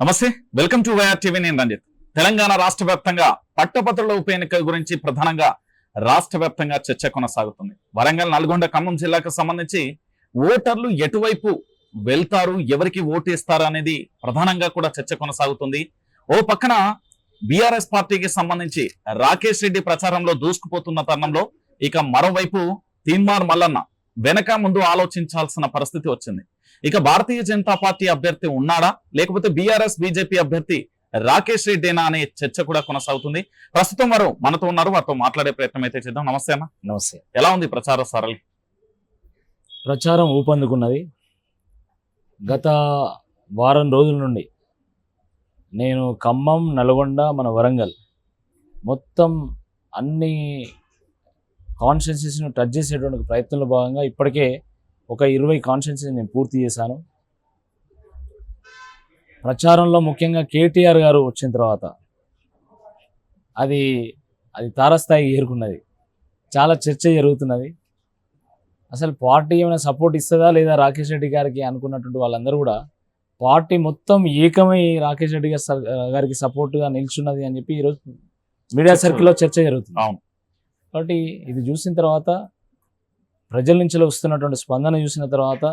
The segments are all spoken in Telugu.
నమస్తే వెల్కమ్ టు వైఆర్ టీవీ నేను రంజిత్. తెలంగాణ రాష్ట్ర వ్యాప్తంగా పట్టభద్రుల ఉప ఎన్నిక గురించి ప్రధానంగా రాష్ట్ర వ్యాప్తంగా చర్చ కొనసాగుతుంది. వరంగల్ నల్గొండ ఖమ్మం జిల్లాకు సంబంధించి ఓటర్లు ఎటువైపు వెళ్తారు ఎవరికి ఓటేస్తారు అనేది ప్రధానంగా కూడా చర్చ కొనసాగుతుంది. ఓ పక్కన బీఆర్ఎస్ పార్టీకి సంబంధించి రాకేష్ రెడ్డి ప్రచారంలో దూసుకుపోతున్న తరుణంలో ఇక మరోవైపు తీన్మార్ మల్లన్న వెనక ముందు ఆలోచించాల్సిన పరిస్థితి వచ్చింది. ఇక భారతీయ జనతా పార్టీ అభ్యర్థి ఉన్నాడా? లేకపోతే బీఆర్ఎస్ బీజేపీ అభ్యర్థి రాకేష్ రెడ్డేనా అనే చర్చ కూడా కొనసాగుతుంది. ప్రస్తుతం వారు మనతో ఉన్నారు. వారితో మాట్లాడే ప్రయత్నం అయితే చేద్దాం. నమస్తే అన్న. నమస్తే. ఎలా ఉంది ప్రచార సరళి ప్రచారం ఊపందుకున్నది. గత వారం రోజుల నుండి నేను ఖమ్మం నల్గొండ మన వరంగల్ మొత్తం అన్ని కాన్స్టిట్యున్సీస్ను టచ్ చేసేటువంటి ప్రయత్నంలో భాగంగా ఇప్పటికే ఒక ఇరవై కాన్స్టిట్యున్సీ నేను పూర్తి చేశాను. ప్రచారంలో ముఖ్యంగా కేటీఆర్ గారు వచ్చిన తర్వాత అది అది తారస్థాయికి చేరుకున్నది. చాలా చర్చ జరుగుతున్నది. అసలు పార్టీ ఏమైనా సపోర్ట్ ఇస్తుందా లేదా రాకేష్ రెడ్డి గారికి అనుకున్నటువంటి వాళ్ళందరూ కూడా పార్టీ మొత్తం ఏకమై రాకేష్ రెడ్డి గారి గారికి సపోర్ట్గా నిల్చున్నది అని చెప్పి ఈరోజు మీడియా సర్కిల్లో చర్చ జరుగుతుంది. అవును. కాబట్టి ఇది చూసిన తర్వాత ప్రజల నుంచి వస్తున్నటువంటి స్పందన చూసిన తర్వాత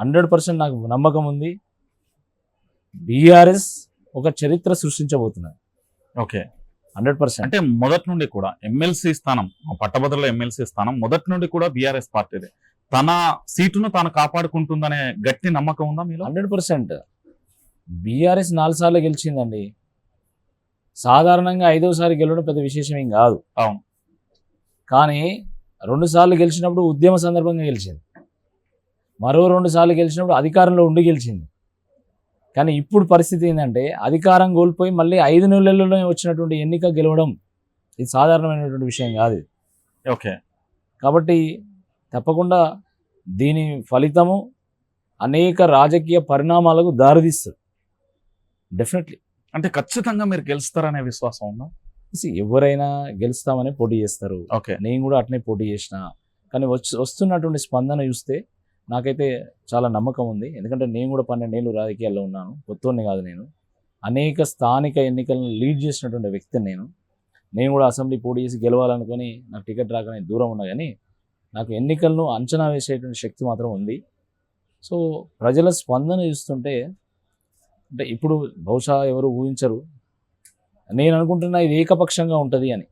హండ్రెడ్ పర్సెంట్ నాకు నమ్మకం ఉంది. బీఆర్ఎస్ ఒక చరిత్ర సృష్టించబోతున్నది. ఓకే. Hundred percent. అంటే మొదటి నుండి కూడా ఎమ్మెల్సీ స్థానం పట్టభద్రుల ఎమ్మెల్సీ స్థానం మొదటి నుండి కూడా బీఆర్ఎస్ పార్టీదే. తన సీటును తాను కాపాడుకుంటుందనే గట్టి నమ్మకం ఉందా మీలో? Hundred percent. బీఆర్ఎస్ నాలుగు సార్లు గెలిచిందండి. సాధారణంగా ఐదోసారి గెలవడం పెద్ద విశేషం ఏం కాదు. అవును. కానీ రెండు సార్లు గెలిచినప్పుడు ఉద్యమ సందర్భంగా గెలిచింది. మరో రెండు సార్లు గెలిచినప్పుడు అధికారంలో ఉండి గెలిచింది. కానీ ఇప్పుడు పరిస్థితి ఏంటంటే అధికారం కోల్పోయి మళ్ళీ ఐదు నెలల్లోనే వచ్చినటువంటి ఎన్నిక గెలవడం ఇది సాధారణమైనటువంటి విషయం కాదు ఇది. ఓకే. కాబట్టి తప్పకుండా దీని ఫలితము అనేక రాజకీయ పరిణామాలకు దారితీస్తుంది. డెఫినెట్లీ. అంటే ఖచ్చితంగా మీరు గెలుస్తారనే విశ్వాసం ఉందా? ఎవరైనా గెలుస్తామని పోటీ చేస్తారు. ఓకే. నేను కూడా అట్నే పోటీ చేసిన. కానీ వచ్చి వస్తున్నటువంటి స్పందన చూస్తే నాకైతే చాలా నమ్మకం ఉంది. ఎందుకంటే నేను కూడా పన్నెండేళ్ళు రాజకీయాల్లో ఉన్నాను. కొత్తోడిని కాదు నేను. అనేక స్థానిక ఎన్నికలను లీడ్ చేసినటువంటి వ్యక్తిని నేను. నేను కూడా అసెంబ్లీ పోటీ చేసి గెలవాలనుకొని నాకు టికెట్ రాకనే దూరం ఉన్నా కానీ నాకు ఎన్నికలను అంచనా వేసేటువంటి శక్తి మాత్రం ఉంది. సో ప్రజల స్పందన చూస్తుంటే అంటే ఇప్పుడు బహుశా ఎవరు ఊహించరు. నేను అనుకుంటున్నా ఇది ఏకపక్షంగా ఉంటుంది అని.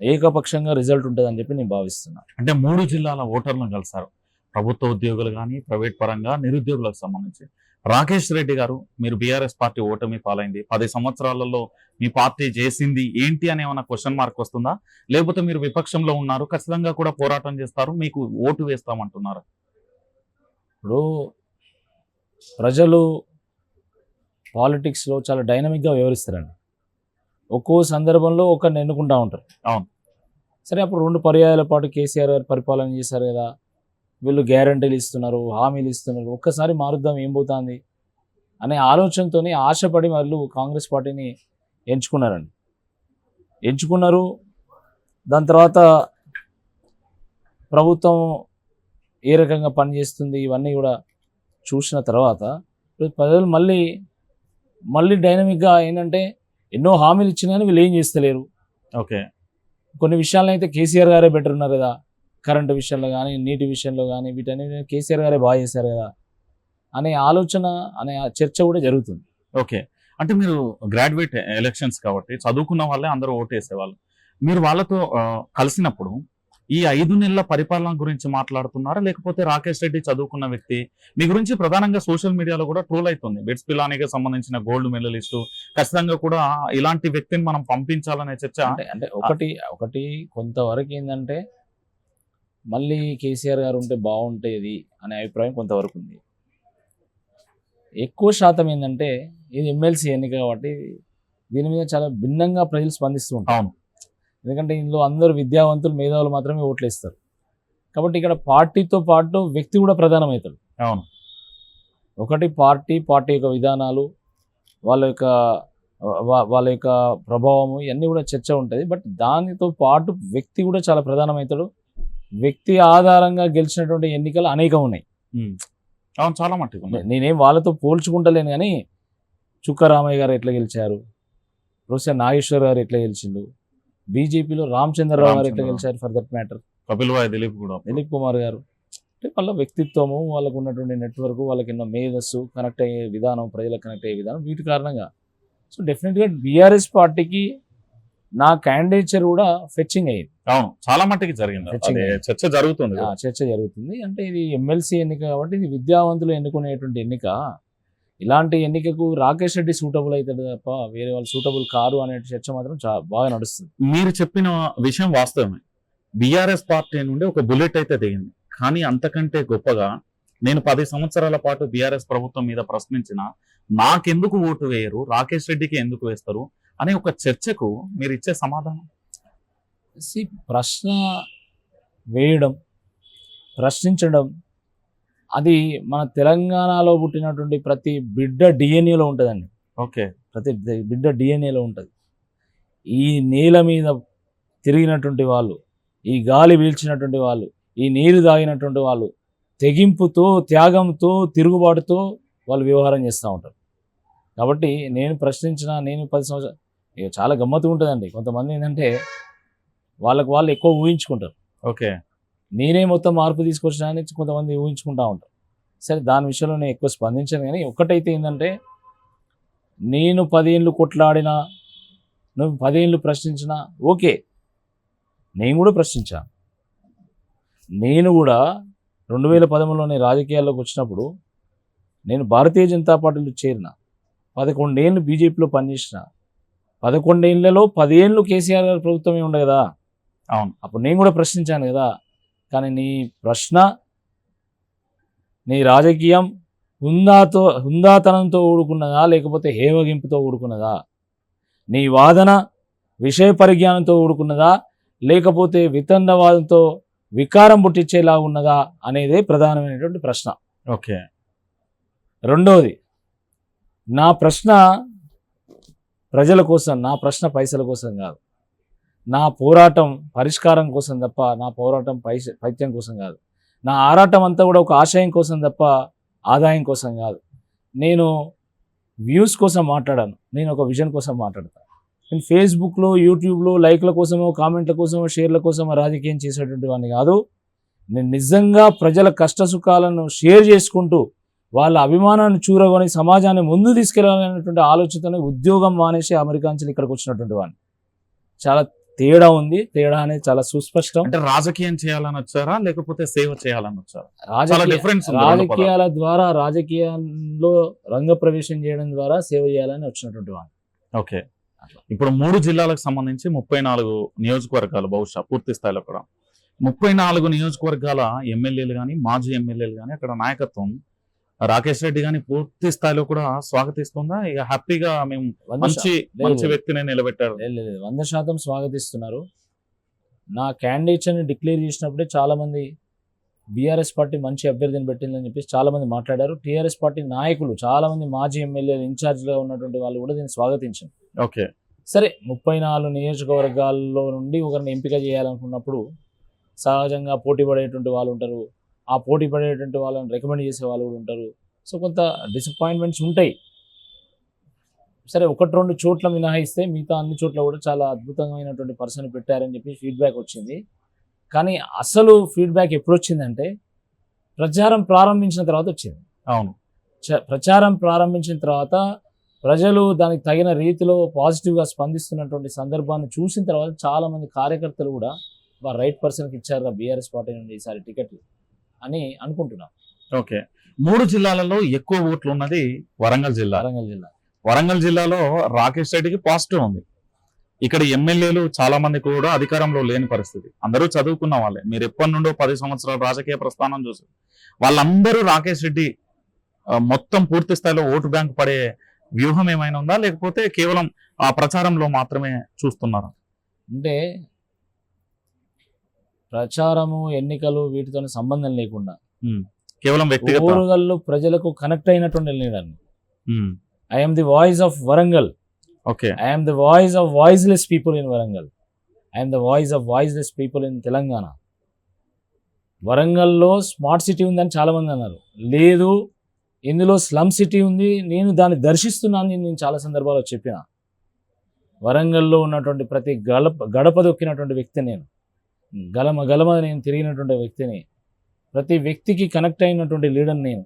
ఏకపక్షంగా రిజల్ట్ ఉంటుంది అని చెప్పి నేను భావిస్తున్నా. అంటే మూడు జిల్లాల ఓటర్లను కలిసారు ప్రభుత్వ ఉద్యోగులు కానీ ప్రైవేట్ పరంగా నిరుద్యోగులకు సంబంధించి. రాకేష్ రెడ్డి గారు మీరు బీఆర్ఎస్ పార్టీ ఓటమి పాలైంది. పది సంవత్సరాలలో మీ పార్టీ చేసింది ఏంటి అని ఏమైనా క్వశ్చన్ మార్క్ వస్తుందా? లేకపోతే మీరు విపక్షంలో ఉన్నారు ఖచ్చితంగా కూడా పోరాటం చేస్తారు మీకు ఓటు వేస్తామంటున్నారు? ఇప్పుడు ప్రజలు పాలిటిక్స్లో చాలా డైనమిక్గా వ్యవహరిస్తారండి. ఒక్కో సందర్భంలో ఒకరిని ఎన్నుకుంటా ఉంటారు. అవును. సరే అప్పుడు రెండు పర్యాయాల పాటు కేసీఆర్ గారు పరిపాలన చేశారు కదా. వీళ్ళు గ్యారంటీలు ఇస్తున్నారు హామీలు ఇస్తున్నారు. ఒక్కసారి మారుద్దాం ఏం పోతుంది? అనే ఆలోచనతోనే ఆశపడి వాళ్ళు కాంగ్రెస్ పార్టీని ఎంచుకున్నారండి. ఎంచుకున్నారు. దాని తర్వాత ప్రభుత్వం ఏ రకంగా పనిచేస్తుంది ఇవన్నీ కూడా చూసిన తర్వాత ప్రజలు మళ్ళీ మళ్ళీ డైనమిక్గా ఏంటంటే ఎన్నో హామీలు ఇచ్చినా కానీ వీళ్ళు ఏం చేస్తలేరు. ఓకే. కొన్ని విషయాల్లో అయితే కేసీఆర్ గారే బెటర్ ఉన్నారు కదా. కరెంటు విషయంలో కానీ నీటి విషయంలో కానీ వీటన్ని కేసీఆర్ గారే బాగా చేశారు కదా. అనే ఆలోచన అనే చర్చ కూడా జరుగుతుంది. ఓకే. అంటే మీరు గ్రాడ్యుయేట్ ఎలక్షన్స్ కాబట్టి చదువుకున్న వాళ్ళే అందరూ ఓటు వేసేవాళ్ళు. మీరు వాళ్ళతో కలిసినప్పుడు ఈ ఐదు నెలల పరిపాలన గురించి మాట్లాడుతున్నారా? లేకపోతే రాకేష్ రెడ్డి చదువుకున్న వ్యక్తి. మీ గురించి ప్రధానంగా సోషల్ మీడియాలో కూడా ట్రోల్ అవుతుంది బెట్స్ పిలానికి సంబంధించిన గోల్డ్ మెడలిస్టు. ఖచ్చితంగా కూడా ఇలాంటి వ్యక్తిని మనం పంపించాలనే చర్చ. అంటే అంటే ఒకటి ఒకటి కొంతవరకు ఏంటంటే మళ్ళీ కేసీఆర్ గారు ఉంటే బాగుంటేది అనే అభిప్రాయం కొంతవరకు ఉంది. ఎక్కువ శాతం ఏంటంటే ఇది ఎమ్మెల్సీ ఎన్నిక కాబట్టి దీని మీద చాలా భిన్నంగా ప్రజలు స్పందిస్తూ ఉంటారు. ఎందుకంటే ఇందులో అందరూ విద్యావంతులు మేధావులు మాత్రమే ఓట్లు వేస్తారు కాబట్టి ఇక్కడ పార్టీతో పాటు వ్యక్తి కూడా ప్రధానమవుతాడు. అవును. ఒకటి పార్టీ పార్టీ యొక్క విధానాలు వాళ్ళ యొక్క వాళ్ళ యొక్క ప్రభావము ఇవన్నీ కూడా చర్చ ఉంటుంది. బట్ దానితో పాటు వ్యక్తి కూడా చాలా ప్రధానమవుతాడు. వ్యక్తి ఆధారంగా గెలిచినటువంటి ఎన్నికలు అనేకం ఉన్నాయి. అవును చాలా మట్టుకు. నేనేం వాళ్ళతో పోల్చుకుంటలేను కానీ చుక్క రామయ్య గారు ఎట్లా గెలిచారు? ప్రొఫెసర్ నాగేశ్వర్ గారు ఎట్లా గెలిచిండు? బీజేపీలో రామచంద్రరావు గారు ఎట్లా. గెలిచారు ఫర్ దట్ మ్యాటర్? కపిల్ వాయ్ దిలీప్ కూడా. దిలీప్ కుమార్ గారు. అంటే వాళ్ళ వ్యక్తిత్వము వాళ్ళకు ఉన్నటువంటి నెట్వర్క్ వాళ్ళకి ఎన్నో మేధస్సు కనెక్ట్ అయ్యే విధానం ప్రజలకు కనెక్ట్ అయ్యే విధానం వీటి కారణంగా. సో డెఫినెట్గా బీఆర్ఎస్ పార్టీకి నా క్యాండిడేచర్ కూడా ఫెచ్చింగ్ అయ్యింది. అవును చాలా మట్టుకి జరిగింది. చర్చ జరుగుతుంది. ఆ చర్చ జరుగుతుంది. అంటే ఇది ఎమ్మెల్సీ ఎన్నిక కాబట్టి ఇది విద్యావంతులు ఎన్నుకునేటువంటి ఎన్నిక. ఇలాంటి ఎన్నికకు రాకేష్ రెడ్డి సూటబుల్ అవుతాడు తప్ప వేరే వాళ్ళు సూటబుల్ కారు అనే చర్చ మాత్రం చాలా బాగా నడుస్తుంది. మీరు చెప్పిన విషయం వాస్తవమే. బీఆర్ఎస్ పార్టీ నుండి ఒక బుల్లెట్ అయితే దిగింది. కానీ అంతకంటే గొప్పగా నేను పది సంవత్సరాల పాటు బీఆర్ఎస్ ప్రభుత్వం మీద ప్రశ్నించిన నాకెందుకు ఓటు వేయరు రాకేష్ రెడ్డికి ఎందుకు వేస్తారు అనే ఒక చర్చకు మీరు ఇచ్చే సమాధానం? ప్రశ్న వేయడం ప్రశ్నించడం అది మన తెలంగాణలో పుట్టినటువంటి ప్రతి బిడ్డ డిఎన్ఏలో ఉంటుందండి. ఓకే. ప్రతి బిడ్డ డిఎన్ఏలో ఉంటుంది. ఈ నేల మీద తిరిగినటువంటి వాళ్ళు ఈ గాలి పీల్చినటువంటి వాళ్ళు ఈ నీరు తాగినటువంటి వాళ్ళు తెగింపుతో త్యాగంతో తిరుగుబాటుతో వాళ్ళు వ్యవహారం చేస్తూ ఉంటారు. కాబట్టి నేను ప్రశ్నించిన నేను పది సంవత్సరాలు చాలా గమ్మత్తు ఉంటుందండి. కొంతమంది ఏంటంటే వాళ్ళకు వాళ్ళు ఎక్కువ ఊహించుకుంటారు. ఓకే. నేనే మొత్తం మార్పు తీసుకొచ్చినా కొంతమంది ఊహించుకుంటా ఉంటారు. సరే దాని విషయంలో నేను ఎక్కువ స్పందించాను కానీ ఒక్కటైతే ఏంటంటే నేను పదేళ్ళు కొట్లాడినా నువ్వు పదేళ్ళు ప్రశ్నించినా ఓకే నేను కూడా ప్రశ్నించా. నేను కూడా రెండు వేల పదమూడులో నేను రాజకీయాల్లోకి వచ్చినప్పుడు నేను భారతీయ జనతా పార్టీలో చేరిన పదకొండేళ్ళు బీజేపీలో పనిచేసిన పదకొండేళ్ళలో పదేళ్ళు కేసీఆర్ గారి ప్రభుత్వమే ఉండే కదా. అవును. అప్పుడు నేను కూడా ప్రశ్నించాను కదా కానీ నీ ప్రశ్న నీ రాజకీయం హుందాతో హుందాతనంతో ఊడుకున్నదా లేకపోతే హేవగింపుతో ఊడుకున్నదా? నీ వాదన విషయ పరిజ్ఞానంతో ఊడుకున్నదా లేకపోతే వితండవాదంతో వికారం పుట్టించేలా ఉన్నదా అనేదే ప్రధానమైనటువంటి ప్రశ్న. ఓకే. రెండవది నా ప్రశ్న ప్రజల కోసం నా ప్రశ్న పైసల కోసం కాదు. నా పోరాటం పరిష్కారం కోసం తప్ప నా పోరాటం పై పైత్యం కోసం కాదు. నా ఆరాటం అంతా కూడా ఒక ఆశయం కోసం తప్ప ఆదాయం కోసం కాదు. నేను వ్యూస్ కోసం మాట్లాడాను. నేను ఒక విజన్ కోసం మాట్లాడతాను నేను ఫేస్బుక్లో యూట్యూబ్లో లైక్ల కోసమో కామెంట్ల కోసమో షేర్ల కోసమో రాజకీయం చేసేటువంటి వాడిని కాదు. నేను నిజంగా ప్రజల కష్ట సుఖాలను షేర్ చేసుకుంటూ వాళ్ళ అభిమానాన్ని చూరగొని సమాజాన్ని ముందు తీసుకెళ్ళాలనేటువంటి ఆలోచనతోనే ఉద్యోగం మానేసి అమెరికా నుంచి ఇక్కడికి వచ్చినటువంటి వాడిని. చాలా తేడా ఉంది. తేడా అనేది చాలా సుస్పష్టం. అంటే రాజకీయం చేయాలని వచ్చారా? లేకపోతే సేవ చేయాలని వచ్చారా. రాజకీయాల ద్వారా రాజకీయాల్లో రంగప్రవేశం చేయడం ద్వారా సేవ చేయాలని వచ్చినటువంటి వాడిని ఓకే. ఇప్పుడు మూడు జిల్లాలకు సంబంధించి ముప్పై నాలుగు నియోజకవర్గాలు బహుశా పూర్తి స్థాయిలో కూడా. ముప్పై నాలుగు నియోజకవర్గాల ఎమ్మెల్యేలు కానీ మాజీ ఎమ్మెల్యేలు కానీ అక్కడ నాయకత్వం రాకేష్ రెడ్డి గాని పూర్తి స్థాయిలో కూడా స్వాగతిస్తుందా? ఇక హ్యాపీగా మేము మంచి మంచి. వ్యక్తిని నిలబెట్టారు. వంద శాతం స్వాగతిస్తున్నారు. నా క్యాండిడేట్స్ని డిక్లేర్ చేసినప్పుడే చాలా మంది బీఆర్ఎస్ పార్టీ మంచి అభ్యర్థిని పెట్టిందని చెప్పేసి చాలా మంది మాట్లాడారు. టీఆర్ఎస్ పార్టీ నాయకులు చాలా మంది మాజీ ఎమ్మెల్యేలు ఇన్ఛార్జ్గా ఉన్నటువంటి వాళ్ళు కూడా దీన్ని స్వాగతించారు. ఓకే. సరే ముప్పై నాలుగు నియోజకవర్గాల్లో నుండి ఒకరిని ఎంపిక చేయాలనుకున్నప్పుడు సహజంగా పోటీ పడేటువంటి వాళ్ళు ఉంటారు. ఆ పోటీ పడేటువంటి వాళ్ళని రికమెండ్ చేసే వాళ్ళు కూడా ఉంటారు. సో కొంత డిసప్పాయింట్మెంట్స్ ఉంటాయి. సరే ఒకటి రెండు చోట్ల మినహాయిస్తే మిగతా అన్ని చోట్ల కూడా చాలా అద్భుతమైనటువంటి పర్సన్ పెట్టారని చెప్పి ఫీడ్బ్యాక్ వచ్చింది. కానీ అసలు ఫీడ్బ్యాక్ ఎప్పుడు వచ్చిందంటే ప్రచారం ప్రారంభించిన తర్వాత వచ్చింది. అవును. ప్రచారం ప్రారంభించిన తర్వాత ప్రజలు దానికి తగిన రీతిలో పాజిటివ్గా స్పందిస్తున్నటువంటి సందర్భాన్ని చూసిన తర్వాత చాలా మంది కార్యకర్తలు కూడా రైట్ పర్సన్కి ఇచ్చారు బీఆర్ఎస్ పార్టీ నుండి ఈసారి టికెట్లు. అని అనుకుంటున్నాను ఓకే. మూడు జిల్లాలలో ఎక్కువ ఓట్లు ఉన్నది వరంగల్ జిల్లా. వరంగల్ జిల్లా. వరంగల్ జిల్లాలో రాకేష్ రెడ్డికి పాజిటివ్ ఉంది. ఇక్కడ ఎమ్మెల్యేలు చాలా మంది కూడా అధికారంలో లేని పరిస్థితి. అందరూ చదువుకున్న వాళ్ళే. మీరు ఎప్పటి నుండో పది సంవత్సరాల రాజకీయ ప్రస్థానం చూసి వాళ్ళందరూ రాకేష్ రెడ్డి మొత్తం పూర్తి స్థాయిలో ఓటు బ్యాంక్ పడే వ్యూహం ఏమైనా ఉందా? లేకపోతే కేవలం ఆ ప్రచారంలో మాత్రమే చూస్తున్నారా? అంటే ప్రచారము ఎన్నికలు వీటితో సంబంధం లేకుండా. కేవలం ఓరుగల్లు ప్రజలకు కనెక్ట్ అయినటువంటి ఉమ్, I'm the voice of Warangal okay. I'm the voice of voiceless people in Warangal I'm the voice of voiceless people in Telangana వరంగల్లో స్మార్ట్ సిటీ ఉందని చాలా మంది అన్నారు. లేదు ఇందులో స్లమ్ సిటీ ఉంది నేను దాన్ని దర్శిస్తున్నాను నేను చాలా సందర్భాల్లో చెప్పిన. వరంగల్లో ఉన్నటువంటి ప్రతి గడప గడప దొక్కినటువంటి వ్యక్తి నేను. గలమ గలమ నేను తిరిగినటువంటి వ్యక్తిని ప్రతి వ్యక్తికి కనెక్ట్ అయినటువంటి లీడర్ నేను.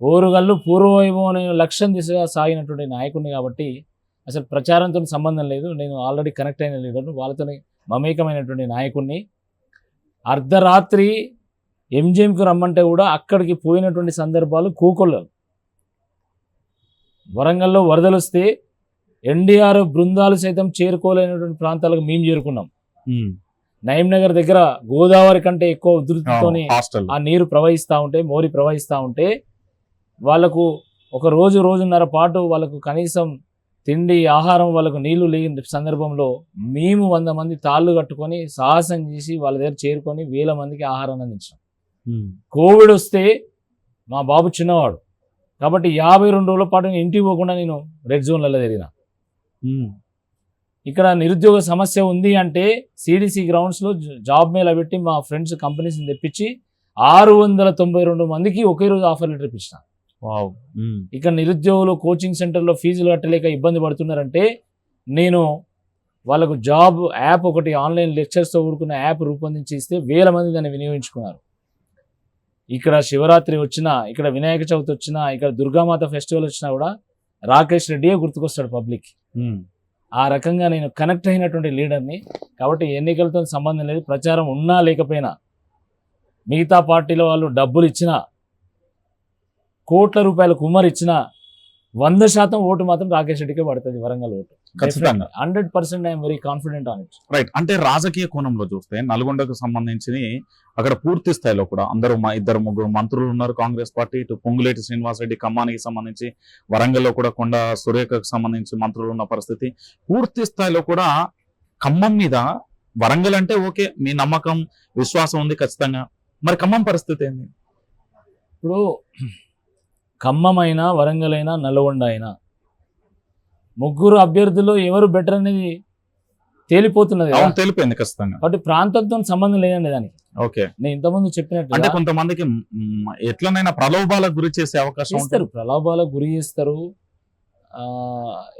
ఓరుగల్లు పూర్వవైభవం అనే లక్ష్యం దిశగా సాగినటువంటి నాయకుడిని కాబట్టి అసలు ప్రచారంతో సంబంధం లేదు. నేను ఆల్రెడీ కనెక్ట్ అయిన లీడర్ను వాళ్ళతో మమేకమైనటువంటి నాయకుడిని. అర్ధరాత్రి ఎంజిఎంకి రమ్మంటే కూడా అక్కడికి పోయినటువంటి సందర్భాలు కూకొల్లలు వరంగల్లో వరదలు వస్తే ఎన్డీఆర్ బృందాలు సైతం చేరుకోలేనటువంటి ప్రాంతాలకు మేము చేరుకున్నాం. నగర్ దగ్గర గోదావరి కంటే ఎక్కువ ఉధృతితోని ఆ నీరు ప్రవహిస్తూ ఉంటే మోరి ప్రవహిస్తూ ఉంటే వాళ్ళకు ఒక రోజు రోజున్నర పాటు వాళ్ళకు కనీసం తిండి ఆహారం వాళ్ళకు నీళ్ళు లేని సందర్భంలో మేము వంద మంది తాళ్ళు కట్టుకొని సాహసం చేసి వాళ్ళ దగ్గర చేరుకొని వేల మందికి ఆహారాన్ని అందించాం. కోవిడ్ వస్తే మా బాబు చిన్నవాడు. కాబట్టి యాభై రెండు రోజుల పాటు నేను ఇంటికి పోకుండా నేను రెడ్ జోన్లలో తిరిగిన. ఇక్కడ నిరుద్యోగ సమస్య ఉంది అంటే సిడిసి గ్రౌండ్స్లో జాబ్ మేళ పెట్టి మా ఫ్రెండ్స్ కంపెనీస్ని తెప్పించి ఆరు వందల తొంభై రెండు మందికి ఒకే రోజు ఆఫర్ లెటర్ ఇప్పించిన. ఇక్కడ నిరుద్యోగులు కోచింగ్ సెంటర్లో ఫీజులు కట్టలేక ఇబ్బంది పడుతున్నారంటే నేను వాళ్ళకు జాబ్ యాప్ ఒకటి ఆన్లైన్ లెక్చర్స్తో కూడుకున్న యాప్ రూపొందించి ఇస్తే వేల మంది దాన్ని వినియోగించుకున్నారు. ఇక్కడ శివరాత్రి వచ్చినా ఇక్కడ వినాయక చవితి వచ్చినా ఇక్కడ దుర్గామాత ఫెస్టివల్ వచ్చినా కూడా రాకేష్ రెడ్డియే గుర్తుకొస్తాడు పబ్లిక్ ఆ రకంగా నేను కనెక్ట్ అయినటువంటి లీడర్ని. కాబట్టి ఎన్నికలతో సంబంధం లేదు ప్రచారం ఉన్నా లేకపోయినా మిగతా పార్టీల వాళ్ళు డబ్బులు ఇచ్చినా కోట్ల రూపాయల కుమ్మరి ఇచ్చినా వంద శాతం ఓటు మాత్రం రాకేష్ రెడ్డికే పడుతుంది వరంగల్ ఓటు. ఖచ్చితంగా. Hundred percent I'm very confident on it. Right అంటే రాజకీయ కోణంలో చూస్తే నల్గొండకు సంబంధించి అక్కడ పూర్తి స్థాయిలో కూడా అందరూ మా ఇద్దరు ముగ్గురు మంత్రులు ఉన్నారు కాంగ్రెస్ పార్టీ ఇటు పొంగులేటి శ్రీనివాసరెడ్డి ఖమ్మానికి సంబంధించి వరంగల్లో కూడా కొండ సురేఖకు సంబంధించి మంత్రులు ఉన్న పరిస్థితి పూర్తి స్థాయిలో కూడా ఖమ్మం మీద వరంగల్ అంటే ఓకే మీ నమ్మకం విశ్వాసం ఉంది ఖచ్చితంగా. మరి ఖమ్మం పరిస్థితి ఏంది? ఇప్పుడు ఖమ్మం అయినా వరంగల్ అయినా నల్గొండ అయినా ముగ్గురు అభ్యర్థులు ఎవరు బెటర్ అనేది తేలిపోతున్నది తెలిపోయింది ఖచ్చితంగా. కాబట్టి ప్రాంతంతో సంబంధం లేదండి దానికి. ఓకే. నేను ఇంతకుముందు అంటే చెప్పినట్టు కొంతమందికి మ్, ఎట్లనైనా ప్రలోభాలకు గురి చేసే అవకాశం ఉంటుంది. ప్రలోభాలకు గురి చేస్తారు.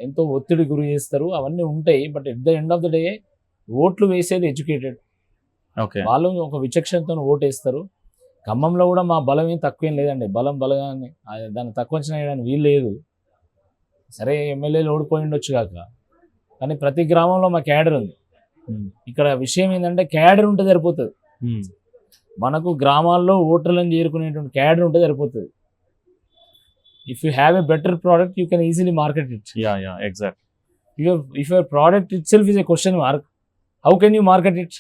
ఎంతో ఒత్తిడి గురి చేస్తారు. అవన్నీ ఉంటాయి. But at the end of the day ఓట్లు వేసేది ఎడ్యుకేటెడ్. ఓకే. వాళ్ళు ఒక విచక్షణతో ఓటేస్తారు. ఖమ్మంలో కూడా మా బలం ఏం తక్కువేం లేదండి. బలం బలగాన్ని దాన్ని తక్కువ వేయడానికి వీలు లేదు. సరే ఎమ్మెల్యేలు ఓడిపోయి ఉండొచ్చు కాక. కానీ ప్రతి గ్రామంలో మా క్యాడర్ ఉంది. ఇక్కడ విషయం ఏంటంటే క్యాడర్ ఉంటే సరిపోతుంది. మనకు గ్రామాల్లో ఓటర్లను చేరుకునేటువంటి క్యాడర్ ఉంటే సరిపోతుంది. If you have a better product you can easily market it ya ya exact if your product itself is a question mark how can you market it.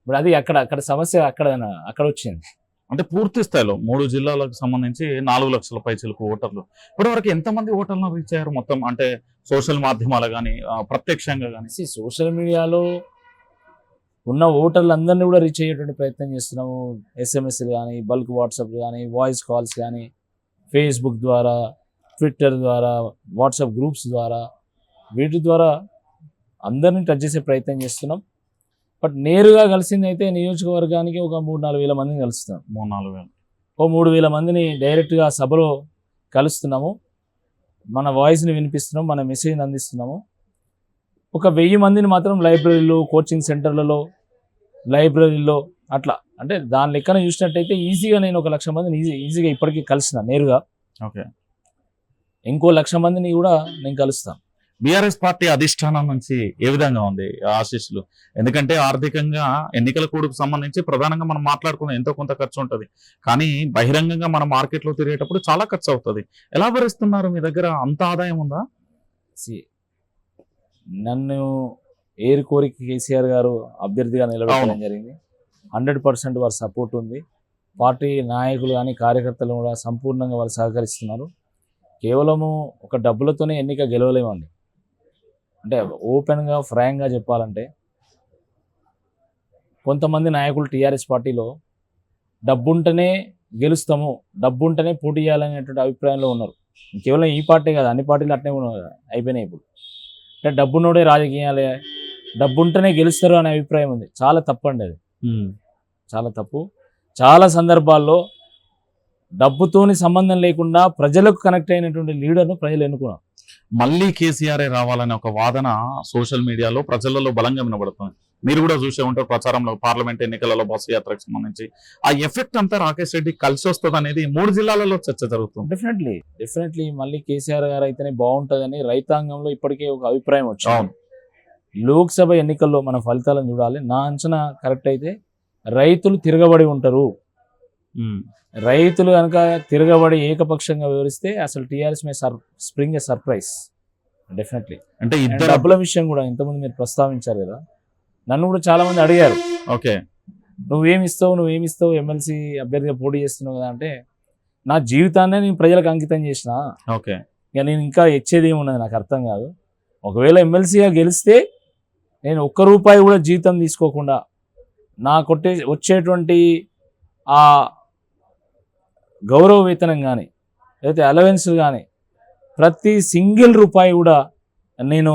ఇప్పుడు అది అక్కడ అక్కడ సమస్య అక్కడ అక్కడ వచ్చింది. అంటే పూర్తి స్థాయిలో మూడు జిల్లాలకు సంబంధించి నాలుగు లక్షల పైచలకు ఓటర్లు. ఇప్పటి వరకు ఎంతమంది ఓటర్లను రీచ్ అయ్యారు మొత్తం? అంటే సోషల్ మాధ్యమాలు కానీ ప్రత్యక్షంగా కానీ సోషల్ మీడియాలో ఉన్న ఓటర్లు అందరినీ కూడా రీచ్ అయ్యేటువంటి ప్రయత్నం చేస్తున్నాము. ఎస్ఎంఎస్లు కానీ బల్క్ వాట్సాప్ కానీ వాయిస్ కాల్స్ కానీ ఫేస్బుక్ ద్వారా ట్విట్టర్ ద్వారా వాట్సాప్ గ్రూప్స్ ద్వారా వీటి ద్వారా అందరినీ టచ్ చేసే ప్రయత్నం చేస్తున్నాం. బట్ నేరుగా కలిసింది అయితే నియోజకవర్గానికి ఒక మూడు నాలుగు వేల మందిని కలుస్తున్నాం. మూడు నాలుగు వేలు. ఓ మూడు వేల మందిని డైరెక్ట్గా సభలో కలుస్తున్నాము. మన వాయిస్ని వినిపిస్తున్నాం మన మెసేజ్ని అందిస్తున్నాము. ఒక వెయ్యి మందిని మాత్రం లైబ్రరీలో కోచింగ్ సెంటర్లలో లైబ్రరీలో అట్లా అంటే దాని లెక్కన చూసినట్టయితే ఈజీగా నేను ఒక లక్ష మందిని ఈజీ ఈజీగా ఇప్పటికీ కలిసిన నేరుగా. ఓకే. ఇంకో లక్ష మందిని కూడా నేను కలుస్తాను. బీఆర్ఎస్ పార్టీ అధిష్టానం నుంచి ఏ విధంగా ఉంది ఆశీస్సులు? ఎందుకంటే ఆర్థికంగా ఎన్నికల కూడుకు సంబంధించి ప్రధానంగా మనం మాట్లాడుకున్న ఎంతో కొంత ఖర్చు ఉంటుంది. కానీ బహిరంగంగా మన మార్కెట్లో తిరిగేటప్పుడు చాలా ఖర్చు అవుతుంది. ఎలా భరిస్తున్నారు మీ దగ్గర? అంత ఆదాయం ఉందా? నన్ను ఏరి కోరిక కేసీఆర్ గారు అభ్యర్థిగా నిలబెట్టడం. జరిగింది. హండ్రెడ్ పర్సెంట్ వారి సపోర్ట్ ఉంది. పార్టీ నాయకులు కానీ కార్యకర్తలు కూడా సంపూర్ణంగా వాళ్ళు సహకరిస్తున్నారు. కేవలము ఒక డబ్బులతోనే ఎన్నిక గెలవలేమండి. అంటే ఓపెన్గా ఫ్రాంక్గా చెప్పాలంటే కొంతమంది నాయకులు టీఆర్ఎస్ పార్టీలో డబ్బుంటేనే గెలుస్తాము డబ్బుంటేనే పోటీ చేయాలనేటువంటి అభిప్రాయంలో ఉన్నారు. కేవలం ఈ పార్టీ కాదు అన్ని పార్టీలు అట్నే ఉన్నారు అయిపోయినాయి ఇప్పుడు. అంటే డబ్బున్నోడే రాజకీయాలే డబ్బు ఉంటేనే గెలుస్తారు అనే అభిప్రాయం ఉంది. చాలా తప్పు అండి అది చాలా తప్పు. చాలా సందర్భాల్లో డబ్బుతోని సంబంధం లేకుండా ప్రజలకు కనెక్ట్ అయినటువంటి లీడర్ను ప్రజలు ఎన్నుకున్నారు. మళ్ళీ కేసీఆర్ రావాలనే ఒక వాదన సోషల్ మీడియాలో ప్రజలలో బలంగా వినబడుతుంది. మీరు కూడా చూసే ఉంటారు ప్రచారంలో పార్లమెంట్ ఎన్నికలలో బస్సు యాత్రకు సంబంధించి ఆ ఎఫెక్ట్ అంతా రాకేష్ రెడ్డి కలిసి వస్తుంది అనేది మూడు జిల్లాలలో చర్చ జరుగుతుంది. డెఫినెట్లీ డెఫినెట్లీ మళ్ళీ కేసీఆర్ గారు అయితేనే బాగుంటుందని రైతాంగంలో ఇప్పటికే ఒక అభిప్రాయం వచ్చింది. లోక్సభ ఎన్నికల్లో మన ఫలితాలను చూడాలి. నా అంచనా కరెక్ట్ అయితే రైతులు తిరగబడి ఉంటారు. రైతులు కనుక తిరగబడి ఏకపక్షంగా వివరిస్తే అసలు TRS may sir spring surprise definitely అంటే ఇద్దరు డబ్బుల విషయం కూడా ఇంతకుముందు మీరు ప్రస్తావించారు కదా. నన్ను కూడా చాలా మంది అడిగారు. ఓకే. నువ్వేమి ఇస్తావు నువ్వేమి ఇస్తావు ఎమ్మెల్సీ అభ్యర్థిగా పోటీ చేస్తున్నావు కదా అంటే నా జీవితాన్నే నేను ప్రజలకు అంకితం చేసిన. ఓకే. ఇక నేను ఇంకా ఇచ్చేది ఏమున్నది నాకు అర్థం కాదు. ఒకవేళ ఎమ్మెల్సీగా గెలిస్తే నేను ఒక్క రూపాయి కూడా జీతం తీసుకోకుండా నా కొట్టే వచ్చేటువంటి ఆ గౌరవ వేతనం కానీ లేకపోతే అలవెన్స్ కానీ ప్రతి సింగిల్ రూపాయి కూడా నేను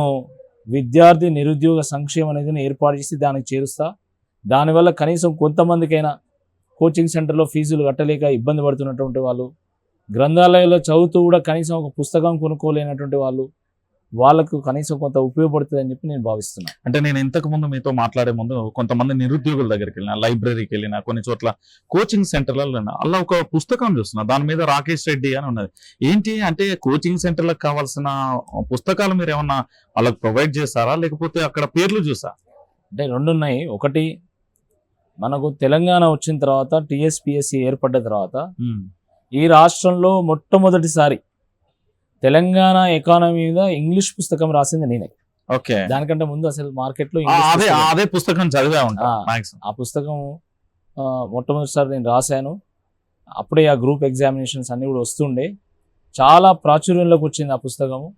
విద్యార్థి నిరుద్యోగ సంక్షేమ నిధిని ఏర్పాటు చేసి దానికి చేరుస్తా. దానివల్ల కనీసం కొంతమందికైనా కోచింగ్ సెంటర్లో ఫీజులు కట్టలేక ఇబ్బంది పడుతున్నటువంటి వాళ్ళు గ్రంథాలయాల్లో చదువుతూ కూడా కనీసం ఒక పుస్తకం కొనుక్కోలేనటువంటి వాళ్ళు వాళ్ళకు కనీసం కొంత ఉపయోగపడుతుంది అని చెప్పి నేను భావిస్తున్నాను అంటే నేను ఇంతకు ముందు మీతో మాట్లాడే ముందు కొంతమంది నిరుద్యోగుల దగ్గరికి వెళ్ళిన లైబ్రరీకి వెళ్ళిన కొన్ని చోట్ల కోచింగ్ సెంటర్లలో అలా ఒక పుస్తకం చూస్తున్నా. దాని మీద రాకేష్ రెడ్డి అని ఉన్నది. ఏంటి? అంటే కోచింగ్ సెంటర్లకు కావాల్సిన పుస్తకాలు మీరు ఏమన్నా వాళ్ళకి ప్రొవైడ్ చేస్తారా లేకపోతే అక్కడ పేర్లు చూసా? అంటే రెండు ఉన్నాయి ఒకటి మనకు తెలంగాణ వచ్చిన తర్వాత టీఎస్పిఎస్సి ఏర్పడ్డ తర్వాత ఈ రాష్ట్రంలో మొట్టమొదటిసారి తెలంగాణ ఎకానమీ మీద ఇంగ్లీష్ పుస్తకం రాసింది నేనే. ఓకే. దానికంటే ముందు అసలు మార్కెట్లో ఆ, ఇంగ్లీష్ అదే పుస్తకం- చదివే ఆ. పుస్తకం మొట్టమొదటిసారి నేను రాశాను. అప్పుడే ఆ గ్రూప్ ఎగ్జామినేషన్స్ అన్ని కూడా వస్తుండే. చాలా ప్రాచుర్యంలోకి వచ్చింది ఆ పుస్తకము.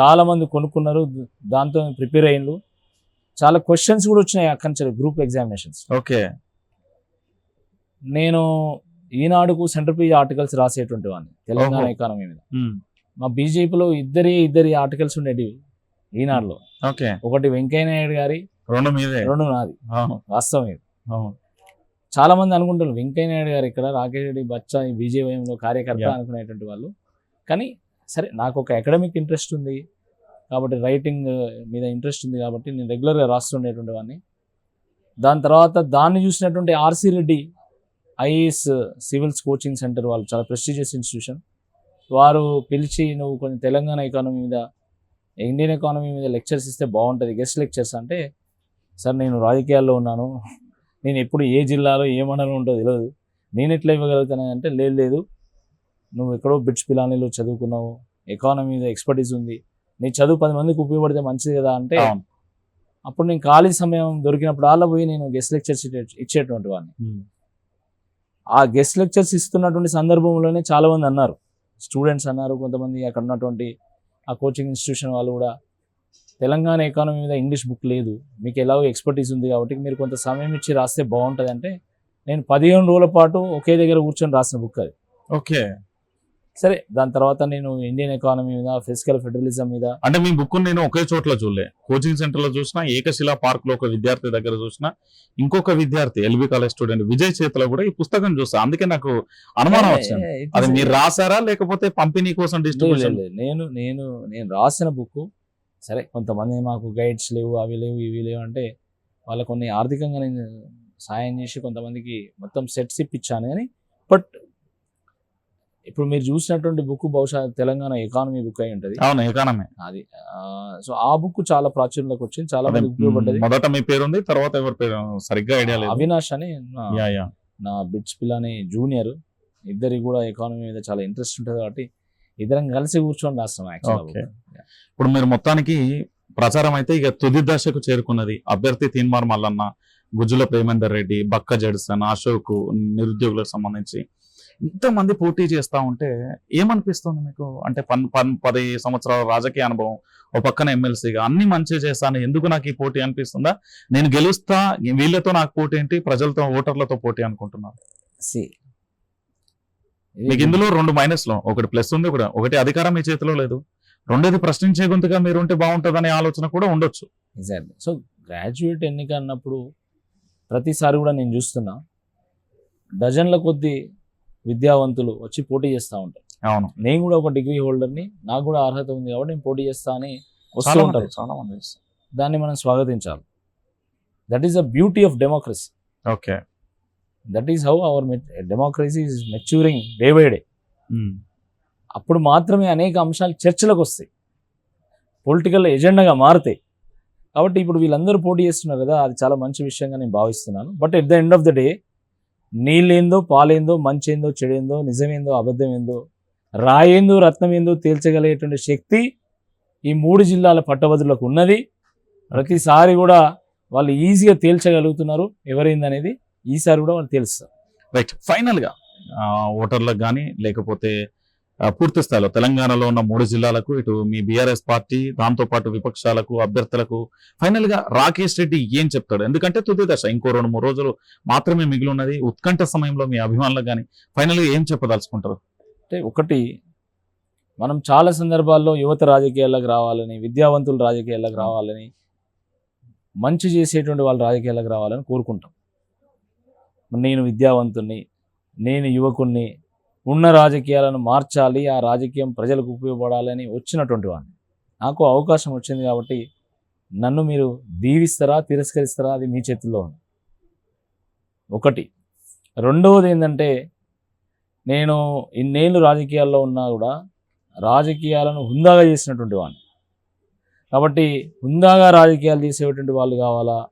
చాలా మంది కొనుక్కున్నారు దాంతో ప్రిపేర్ అయ్యిండ్రు. చాలా క్వశ్చన్స్ కూడా వచ్చినాయి అక్కడి నుంచి గ్రూప్ ఎగ్జామినేషన్స్ ఓకే. నేను ఈనాడుకు సెంటర్ పేజ్ ఆర్టికల్స్ రాసేటువంటి వాడిని తెలంగాణ. ఎకానమీ మీద. మా బీజేపీలో ఇద్దరి ఇద్దరి ఆర్టికల్స్ ఉండేవి ఈనాడులో. ఓకే. ఒకటి వెంకయ్య నాయుడు గారి రెండు మీదే. రెండు నాది. వాస్తవం ఇది. చాలా మంది అనుకుంటారు వెంకయ్య నాయుడు గారు ఇక్కడ రాకేష్ రెడ్డి బచ్చా ఈ బీజేపీలో కార్యకర్త. అనుకునేటువంటి వాళ్ళు. కానీ సరే నాకు ఒక అకాడమిక్ ఇంట్రెస్ట్ ఉంది. కాబట్టి రైటింగ్ మీద ఇంట్రెస్ట్ ఉంది కాబట్టి నేను రెగ్యులర్గా రాస్తుండేటువంటి వాడిని. దాని తర్వాత దాన్ని చూసినటువంటి RC Reddy IAS civils coaching centre వాళ్ళు చాలా ప్రెస్టీజియస్ ఇన్స్టిట్యూషన్ వారు పిలిచి నువ్వు కొంచెం తెలంగాణ ఎకానమీ మీద ఇండియన్ ఎకానమీ మీద లెక్చర్స్ ఇస్తే బాగుంటుంది. గెస్ట్ లెక్చర్స్ అంటే సార్ నేను రాజకీయాల్లో ఉన్నాను. నేను ఎప్పుడు ఏ జిల్లాలో ఏ మండలం ఉంటుందో తెలియదు నేను ఎట్లా ఇవ్వగలుగుతాను? అంటే లేదు లేదు. నువ్వు ఎక్కడో బిట్స్ పిలానీలో చదువుకున్నావు. ఎకానమీ మీద ఎక్స్పర్టీస్ ఉంది. నీ చదువు పది మందికి ఉపయోగపడితే మంచిది కదా అంటే. అప్పుడు నేను ఖాళీ సమయం దొరికినప్పుడు అలా పోయి నేను గెస్ట్ లెక్చర్స్ ఇచ్చేటువంటి వాడిని. ఆ గెస్ట్ లెక్చర్స్ ఇస్తున్నటువంటి సందర్భంలోనే చాలా మంది అన్నారు. స్టూడెంట్స్ అన్నారు కొంతమంది అక్కడ ఉన్నటువంటి ఆ కోచింగ్ ఇన్స్టిట్యూషన్ వాళ్ళు కూడా. తెలంగాణ ఎకానమీ మీద ఇంగ్లీష్ బుక్ లేదు. మీకు ఎలాగో ఎక్స్పర్టీస్ ఉంది కాబట్టి మీరు కొంత సమయం ఇచ్చి రాస్తే బాగుంటుంది అంటే నేను పదిహేను రోజుల పాటు ఒకే దగ్గర కూర్చొని రాసిన బుక్ అది. ఓకే. సరే దాని తర్వాత నేను ఇండియన్ ఎకానమీ మీద ఫిజికల్ ఫెడరలిజం మీద. అంటే మీ బుక్ నేను ఒకే చోట్ల చూడలే. కోచింగ్ సెంటర్లో చూసినా ఏకశిలా పార్క్లో ఒక విద్యార్థి దగ్గర చూసినా ఇంకొక విద్యార్థి ఎల్బి కాలేజ్ స్టూడెంట్ విజయ్ చేతిలో కూడా ఈ పుస్తకం చూసా అందుకే నాకు అనుమానం వచ్చింది. అది మీరు రాసారా లేకపోతే పంపిణీ కోసం డిస్ట్రిబ్యూషన్. నేను నేను నేను రాసిన బుక్ సరే కొంతమంది మాకు గైడ్స్ లేవు అవి లేవు ఇవి లేవు అంటే వాళ్ళ కొన్ని ఆర్థికంగా నేను సాయం చేసి కొంతమందికి మొత్తం సెట్స్ ఇప్పించాను. కానీ బట్ ఇప్పుడు మీరు చూసినటువంటి బుక్ బహుశా తెలంగాణ ఎకానమీ బుక్ అయి ఉంటుంది. అవును ఎకానమీ. అది సో ఆ బుక్ చాలా ప్రాచుర్యంలోకి వచ్చింది చాలా మంది ఉపయోగపడ్డది. మొదట మీ పేరు ఉంది తర్వాత ఎవరి పేరు సరిగ్గా ఐడియా లేదు. అవినాష్ అని నా- బిట్స్ పిల్లని జూనియర్. ఇద్దరికి కూడా ఎకానమీ మీద చాలా ఇంట్రెస్ట్ ఉంటుంది కాబట్టి ఇద్దరం కలిసి కూర్చొని రాస్తాం. యాక్చువల్గా ఇప్పుడు మీరు మొత్తానికి ప్రచారం అయితే ఇక తుది దశకు చేరుకున్నది. అభ్యర్థి తీన్మార్ మల్లన్న గుజ్జుల ప్రేమేందర్ రెడ్డి బక్క జడ్సన్ అశోక్ నిరుద్యోగులకు సంబంధించి ఇంతమంది పోటీ చేస్తా ఉంటే ఏమనిపిస్తుంది మీకు? అంటే పన్ పన్ పది సంవత్సరాల రాజకీయ అనుభవం ఓ పక్కన ఎమ్మెల్సీగా అన్ని మంచి చేస్తాను ఎందుకు నాకు ఈ పోటీ అనిపిస్తుందా? నేను గెలుస్తా వీళ్ళతో నాకు పోటీ ఏంటి? ప్రజలతో ఓటర్లతో పోటీ అనుకుంటున్నాను. మీకు ఇందులో రెండు మైనస్లో ఒకటి ప్లస్ ఉంది కూడా ఒకటి అధికారం మీ చేతిలో లేదు. రెండోది ప్రశ్నించే గొంతుగా మీరు ఉంటే బాగుంటుందనే ఆలోచన కూడా ఉండొచ్చు. ఎగ్జాక్ట్లీ సో గ్రాడ్యుయేట్ ఎన్నిక అన్నప్పుడు ప్రతిసారి కూడా నేను చూస్తున్నా డజన్ల కొద్దీ విద్యావంతులు వచ్చి పోటీ చేస్తూ ఉంటారు. అవును. నేను కూడా ఒక డిగ్రీ హోల్డర్ని నాకు కూడా అర్హత ఉంది కాబట్టి నేను పోటీ చేస్తా అని వస్తూ ఉంటారు. చాలా మంది. దాన్ని మనం స్వాగతించాలి. That is the beauty of democracy okay. That is how our democracy is maturing day by day. అప్పుడు మాత్రమే అనేక అంశాలు చర్చలకు వస్తాయి. పొలిటికల్ ఎజెండాగా మారుతాయి. కాబట్టి ఇప్పుడు వీళ్ళందరూ పోటీ చేస్తున్నారు కదా అది చాలా మంచి విషయంగా నేను భావిస్తున్నాను. But at the end of the day నీళ్ళేందో పాలేందో మంచేందో చెడేందో నిజమేందో అబద్ధమేందో రాయేందో రత్నమేందో తేల్చగలిగేటువంటి శక్తి ఈ మూడు జిల్లాల పట్టభద్రులకు ఉన్నది. ప్రతిసారి కూడా వాళ్ళు ఈజీగా తేల్చగలుగుతున్నారు. ఎవరైందనేది ఈసారి కూడా వాళ్ళు తెలుస్తారు. రైట్ ఫైనల్గా ఓటర్లకు కానీ లేకపోతే పూర్తి స్థాయిలో తెలంగాణలో ఉన్న మూడు జిల్లాలకు ఇటు మీ బీఆర్ఎస్ పార్టీ దాంతోపాటు విపక్షాలకు అభ్యర్థులకు ఫైనల్గా రాకేష్ రెడ్డి ఏం చెప్తాడు? ఎందుకంటే తుది దశ ఇంకో రెండు మూడు రోజులు మాత్రమే మిగిలి ఉన్నది ఉత్కంఠ సమయంలో మీ అభిమానులకు కానీ ఫైనల్గా ఏం చెప్పదలుచుకుంటారు? అంటే ఒకటి మనం చాలా సందర్భాల్లో యువత రాజకీయాల్లోకి రావాలని విద్యావంతులు రాజకీయాల్లోకి రావాలని మంచి చేసేటువంటి వాళ్ళు రాజకీయాల్లోకి రావాలని కోరుకుంటాం. నేను విద్యావంతుణ్ణి నేను యువకుణ్ణి ఉన్న రాజకీయాలను మార్చాలి ఆ రాజకీయం ప్రజలకు ఉపయోగపడాలని వచ్చినటువంటి వాడిని. నాకు అవకాశం వచ్చింది కాబట్టి నన్ను మీరు దీవిస్తారా తిరస్కరిస్తారా అది మీ చేతుల్లో ఉంది. ఒకటి. రెండవది ఏంటంటే నేను ఇన్నేళ్ళు రాజకీయాల్లో ఉన్నా కూడా రాజకీయాలను హుందాగా చేసినటువంటి వాడిని. కాబట్టి హుందాగా రాజకీయాలు చేసేటువంటి వాళ్ళు కావాలా?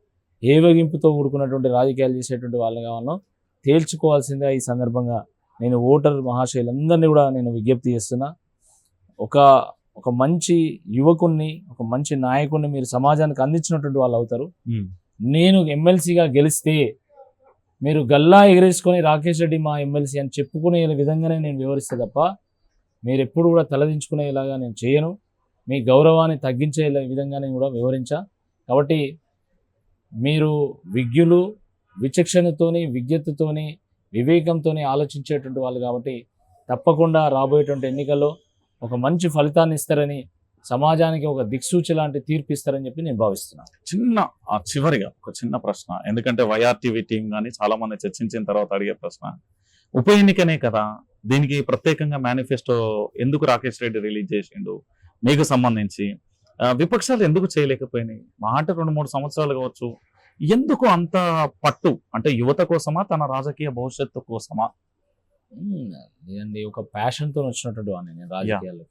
ఏవగింపుతో కూడుకున్నటువంటి రాజకీయాలు చేసేటువంటి వాళ్ళు కావాలో తేల్చుకోవాల్సిందే ఈ సందర్భంగా నేను ఓటర్ మహాశయులందరినీ కూడా నేను విజ్ఞప్తి చేస్తున్నా. ఒక ఒక మంచి యువకుణ్ణి ఒక మంచి నాయకుడిని మీరు సమాజానికి అందించినటువంటి వాళ్ళు అవుతారు. నేను ఎమ్మెల్సీగా గెలిస్తే మీరు గల్లా ఎగరేసుకొని రాకేష్ రెడ్డి మా ఎమ్మెల్సీ అని చెప్పుకునే విధంగానే నేను వివరిస్తే తప్ప మీరు ఎప్పుడు కూడా తలదించుకునేలాగా నేను చేయను. మీ గౌరవాన్ని తగ్గించే విధంగా నేను కూడా వివరించా కాబట్టి మీరు విజ్ఞులు విచక్షణతోని విజ్ఞతతోని వివేకంతోనే ఆలోచించేటువంటి వాళ్ళు కాబట్టి తప్పకుండా రాబోయేటువంటి ఎన్నికల్లో ఒక మంచి ఫలితాన్ని ఇస్తారని సమాజానికి ఒక దిక్సూచి లాంటి తీర్పు ఇస్తారని చెప్పి నేను భావిస్తున్నాను. చిన్న చివరిగా ఒక చిన్న ప్రశ్న. ఎందుకంటే వైఆర్టీవీ టీం కానీ చాలా మంది చర్చించిన తర్వాత అడిగే ప్రశ్న. ఉప ఎన్నికనే కదా. దీనికి ప్రత్యేకంగా మేనిఫెస్టో ఎందుకు రాకేష్ రెడ్డి రిలీజ్ చేసిండు? మీకు సంబంధించి. విపక్షాలు ఎందుకు చేయలేకపోయినాయి? మా అంటే రెండు మూడు సంవత్సరాలు కావచ్చు. ఎందుకు అంత పట్టు? అంటే యువత కోసమా తన రాజకీయ భవిష్యత్తు కోసమా? లేదండి ఒక ప్యాషన్తో వచ్చినట్టు అని నేను రాజకీయాల్లోకి.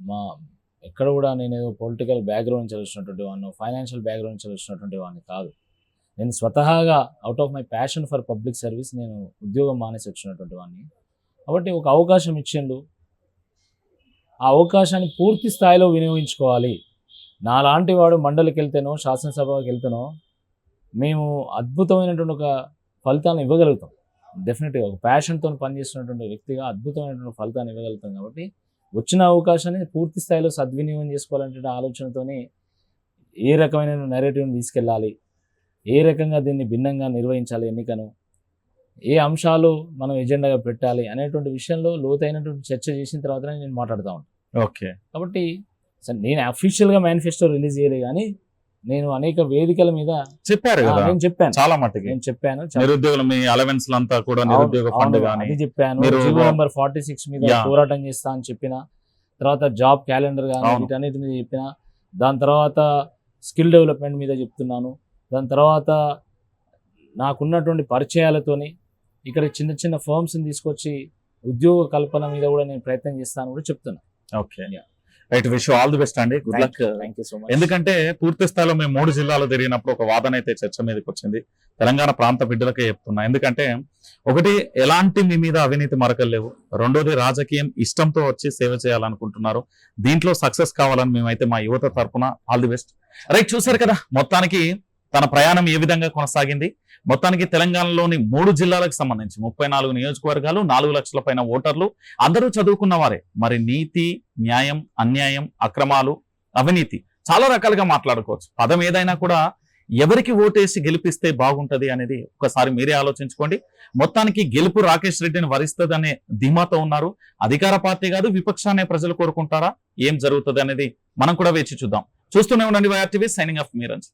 మా ఎక్కడ కూడా నేను ఏదో పొలిటికల్ బ్యాక్గ్రౌండ్ నుంచి వచ్చినటువంటి వాడిని ఫైనాన్షియల్ బ్యాక్గ్రౌండ్ నుంచి వచ్చినటువంటి వాడిని కాదు. నేను స్వతహాగా out of my passion for public service నేను ఉద్యోగం మానేసి వచ్చినటువంటి వాడిని. కాబట్టి ఒక అవకాశం ఇచ్చిండు. ఆ అవకాశాన్ని పూర్తి స్థాయిలో వినియోగించుకోవాలి. నాలాంటి వాడు మండలికి వెళ్తేనో శాసనసభకి వెళ్తేనో మేము అద్భుతమైనటువంటి ఒక ఫలితాన్ని ఇవ్వగలుగుతాం. డెఫినెట్గా ఒక ప్యాషన్తో పనిచేస్తున్నటువంటి వ్యక్తిగా అద్భుతమైనటువంటి ఫలితాన్ని ఇవ్వగలుగుతాం కాబట్టి వచ్చిన అవకాశాన్ని పూర్తి స్థాయిలో సద్వినియోగం చేసుకోవాలంటే ఆలోచనతోని ఏ రకమైన నెరేటివ్ని తీసుకెళ్ళాలి ఏ రకంగా దీన్ని భిన్నంగా నిర్వహించాలి ఎన్నికను ఏ అంశాలు మనం ఎజెండాగా పెట్టాలి అనేటువంటి విషయంలో లోతైనటువంటి చర్చ చేసిన తర్వాతనే నేను మాట్లాడుతూ ఉంటాను ఓకే. కాబట్టి సరే నేను అఫీషియల్గా మేనిఫెస్టో రిలీజ్ చేయలే కానీ నేను అనేక వేదికల మీద చెప్పారు కదా. నేను చెప్పాను. చాలా మట్టుకి నేను చెప్పాను. నిరుద్యోగులు మీ అలవెన్స్ అంతా కూడా నిరుద్యోగ ఫండ్ అది చెప్పాను. జీవో నెంబర్ ఫార్టీ సిక్స్ మీద. పోరాటం చేస్తా అని చెప్పిన తర్వాత జాబ్ క్యాలెండర్ కానీ. వీటన్నిటి మీద చెప్పిన దాని తర్వాత స్కిల్ డెవలప్మెంట్ మీద చెప్తున్నాను. దాని తర్వాత నాకున్నటువంటి పరిచయాలతోని ఇక్కడ చిన్న చిన్న ఫర్మ్స్ని తీసుకొచ్చి ఉద్యోగ కల్పన మీద కూడా నేను ప్రయత్నం చేస్తాను కూడా చెప్తున్నా. Okay. Right wish all the best అండి good luck thank you so much ఎందుకంటే పూర్తి స్థాయిలో మేము మూడు జిల్లాలు తిరిగినప్పుడు ఒక వాదన అయితే చర్చ మీదకి వచ్చింది. తెలంగాణ ప్రాంత బిడ్డలకే చెప్తున్నా. ఎందుకంటే ఒకటి ఎలాంటి మీ మీద అవినీతి మరకలు లేవు. రెండోది రాజకీయం ఇష్టంతో వచ్చి సేవ చేయాలనుకుంటున్నారు. దీంట్లో సక్సెస్ కావాలని మేమైతే మా యువత తరపున ఆల్ ది బెస్ట్ రైట్ చూసారు కదా మొత్తానికి తన ప్రయాణం ఏ విధంగా కొనసాగింది? మొత్తానికి తెలంగాణలోని మూడు జిల్లాలకు సంబంధించి ముప్పై నాలుగు నియోజకవర్గాలు నాలుగు లక్షల పైన ఓటర్లు అందరూ చదువుకున్న వారే. మరి నీతి న్యాయం అన్యాయం అక్రమాలు అవినీతి చాలా రకాలుగా మాట్లాడుకోవచ్చు. పదం ఏదైనా కూడా ఎవరికి ఓటేసి గెలిపిస్తే బాగుంటది అనేది ఒకసారి మీరే ఆలోచించుకోండి. మొత్తానికి గెలుపు రాకేష్ రెడ్డిని వరిస్తుందనే ధీమాతో ఉన్నారు. అధికార పార్టీ కాదు విపక్షాన్ని ప్రజలు కోరుకుంటారా? ఏం జరుగుతుంది అనేది మనం కూడా వేచి చూద్దాం. చూస్తూనే ఉండండి వైఆర్టీవీ సైనింగ్ ఆఫ్ మీరన్స్